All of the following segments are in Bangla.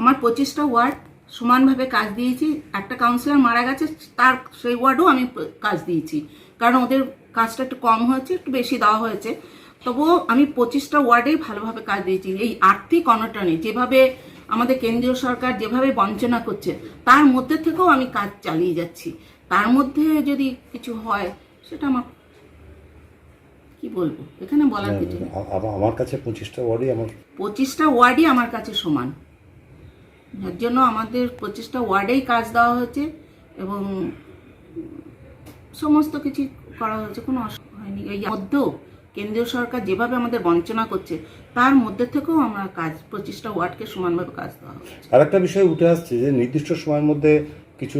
আমার পঁচিশটা ওয়ার্ড সমানভাবে কাজ দিয়েছি। একটা কাউন্সিলর মারা গেছে তার সেই ওয়ার্ডও আমি কাজ দিয়েছি। কারণ ওদের কাজটা একটু কম হয়েছে একটু বেশি দেওয়া হয়েছে। তবুও আমি পঁচিশটা ওয়ার্ডেই ভালোভাবে কাজ দিয়েছি। এই আর্থিক অনটনে যেভাবে আমাদের কেন্দ্রীয় সরকার যেভাবে বঞ্চনা করছে তার মধ্যে থেকেও আমি কাজ চালিয়ে যাচ্ছি। তার মধ্যে যদি কিছু হয় সেটা আমার কি বলব? এখানে বলার কিছু আমার কাছে পঁচিশটা ওয়ার্ডই আমার পঁচিশটা ওয়ার্ডই আমার কাছে সমান। যার জন্য আমাদের পঁচিশটা ওয়ার্ডেই কাজ দেওয়া হয়েছে এবং সমস্ত কিছু করা হয়েছে কোনো অসুবিধা হয়নি। এই মধ্যেও কেন্দ্রীয় সরকার যেভাবে আমাদের বঞ্চনা করছে তার মধ্যে থেকেও আমরা কাজ পঁচিশটা ওয়ার্ডকে সমানভাবে কাজ দেওয়া হচ্ছে। আর একটা বিষয় উঠে আসছে যে নির্দিষ্ট সময়ের মধ্যে কিছু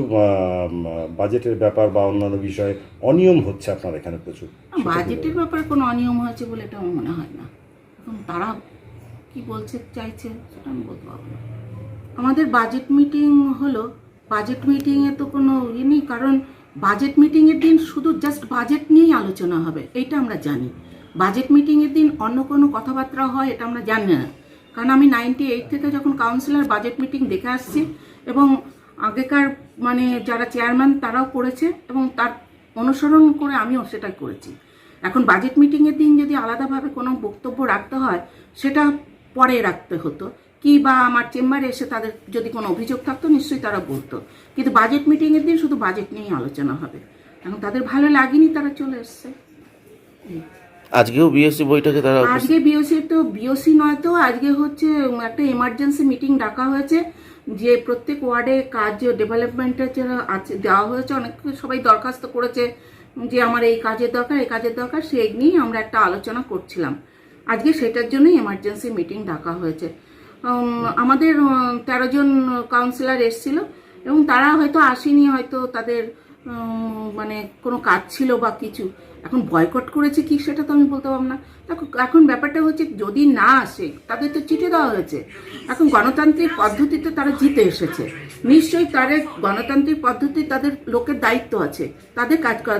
বাজেটের ব্যাপার বা অন্যান্য বিষয়ে অনিয়ম হচ্ছে আপনার এখানে প্রচুর। বাজেটের ব্যাপারে কোনো অনিয়ম হয়েছে বলে এটা আমার মনে হয় না। এখন তারা কি বলছে চাইছে সেটা আমি বলতে পারব না। আমাদের বাজেট মিটিং হলো বাজেট মিটিংয়ে তো কোনো ইয়ে নেই, কারণ বাজেট মিটিংয়ের দিন শুধু জাস্ট বাজেট নিয়েই আলোচনা হবে এটা আমরা জানি। বাজেট মিটিংয়ের দিন অন্য কোনো কথাবার্তা হয়, এটা আমরা জানি না। কারণ আমি নাইনটি এইট থেকে যখন কাউন্সিলর বাজেট মিটিং দেখে আসছি, এবং আগেকার মানে যারা চেয়ারম্যান তারাও করেছে, এবং তার অনুসরণ করে আমিও সেটাই করেছি। এখন বাজেট মিটিংয়ের দিন যদি আলাদাভাবে কোনো বক্তব্য রাখতে হয়, সেটা পরে রাখতে হতো। কি বা আমার চেম্বারে এসে তাদের যদি কোনো অভিযোগ থাকতো নিশ্চয়ই তারা বলতো। কিন্তু বাজেট মিটিংয়ের দিন শুধু বাজেট নিয়েই আলোচনা হবে। এখন তাদের ভালো লাগেনি তারা চলে এসছে। আজকেও বিএসসি বৈঠকে তারা আজকে বিওসি তো বিওসি নয় তো আজকে হচ্ছে একটা এমার্জেন্সি মিটিং ডাকা হয়েছে যে প্রত্যেক ওয়ার্ডে কাজ ডেভেলপমেন্টের যারা আছে দেওয়া হয়েছে অনেক সবাই দরখাস্ত করেছে যে আমার এই কাজের দরকার এই কাজের দরকার সেই নিয়েই আমরা একটা আলোচনা করছিলাম। আজকে সেটার জন্যই এমার্জেন্সি মিটিং ডাকা হয়েছে। আমাদের তেরো জন কাউন্সিলর এসেছিল এবং তারা হয়তো আসেনি, হয়তো তাদের মানে কোনো কাজ ছিল বা কিছু। এখন বয়কট করেছে কি সেটা তো আমি বলতে পারব না। দেখো, এখন ব্যাপারটা হচ্ছে যদি না আসে, তাদের তো চিঠি দেওয়া হয়েছে। এখন গণতান্ত্রিক পদ্ধতিতে তারা জিতে এসেছে। নিশ্চয়ই তাদের গণতান্ত্রিক পদ্ধতি তাদের লোকের দায়িত্ব আছে। তাদের কাজ করা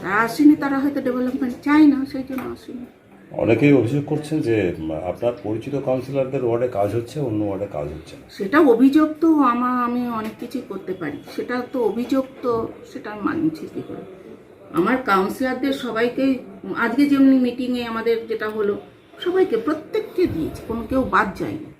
তারা আসেনি, তারা হয়তো ডেভেলপমেন্ট চায় না, সেই জন্য আসেনি। অনেকেই অভিযোগ করছেন যে আপনার পরিচিত কাউন্সিলরদের ওয়ার্ডে কাজ হচ্ছে, অন্য ওয়ার্ডে কাজ হচ্ছে না। সেটা অভিযোগ তো আমার আমি অনেক কিছুই করতে পারি। সেটা তো অভিযোগ তো সেটা মানছি কী করে? আমার কাউন্সিলরদের সবাইকে, আজকে যেমনি মিটিংয়ে আমাদের যেটা হলো, সবাইকে প্রত্যেককে দিয়েছে, কোনো কেউ বাদ যায়নি।